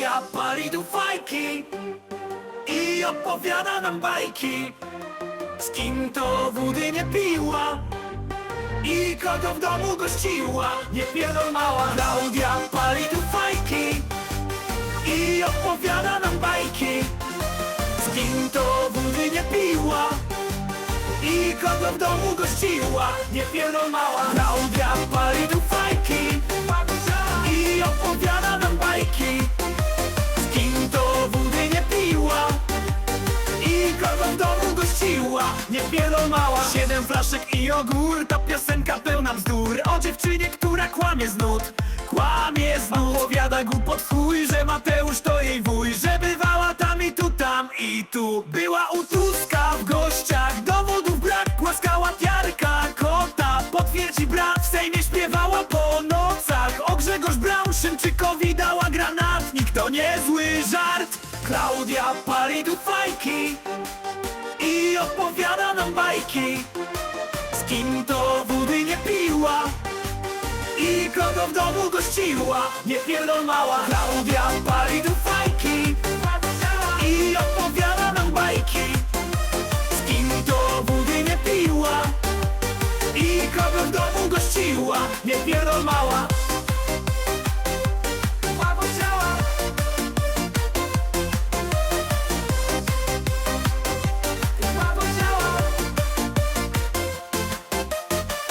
Klaudia pali tu fajki I opowiada nam bajki. Z kim to wody nie piła I kogo w domu gościła? Nie pierdol mała. Klaudia pali tu fajki I opowiada nam bajki. Z kim to wody nie piła i kogo w domu gościła? Nie pierdol mała. Klaudia pali gościła Nie pierdol Siedem flaszek i ogór. To piosenka pełna bzdur. O dziewczynie, która kłamie z nut. Kłamie z nut. Opowiada głupot chuj Że Mateusz to jej wuj. Że bywała tam i tu, tam i tu. Była u Tuska w gościach. Dowodów brak Głaskała piarka kota. Potwierdzi brat W Sejmie śpiewała po nocach. O Grzegorz Braun Szymczykowi dała granatnik. To niezły żart. Klaudia pali tu fajki opowiada nam bajki. Z kim to wody nie piła I kogo w domu gościła. Nie pierdol mała Klaudia pali tu fajki I opowiada nam bajki. Z kim to wody nie piła I kogo w domu gościła. Nie pierdol mała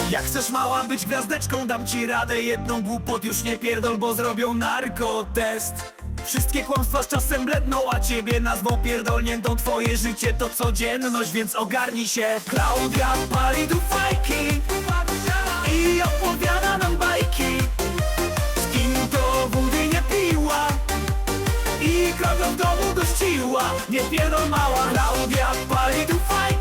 Jak chcesz mała być gwiazdeczką, dam ci radę. Jedną głupot już nie pierdol, bo zrobią narkotest. Wszystkie kłamstwa z czasem bledną, a ciebie nazwą pierdolniętą Twoje życie to codzienność, więc ogarnij się. Klaudia pali tu fajki I opowiada nam bajki. Z kim to wody nie piła i kogo w domu gościła. Nie pierdol mała Klaudia pali tu fajki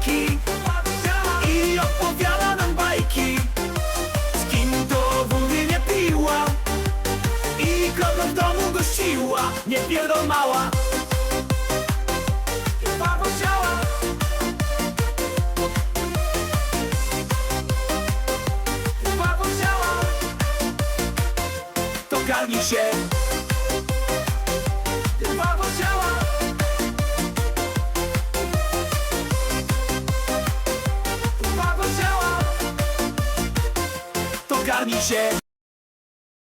Nie pierdol mała Babo ciała Babo ciała To garnij się. Babo ciała Babo ciała To garnij się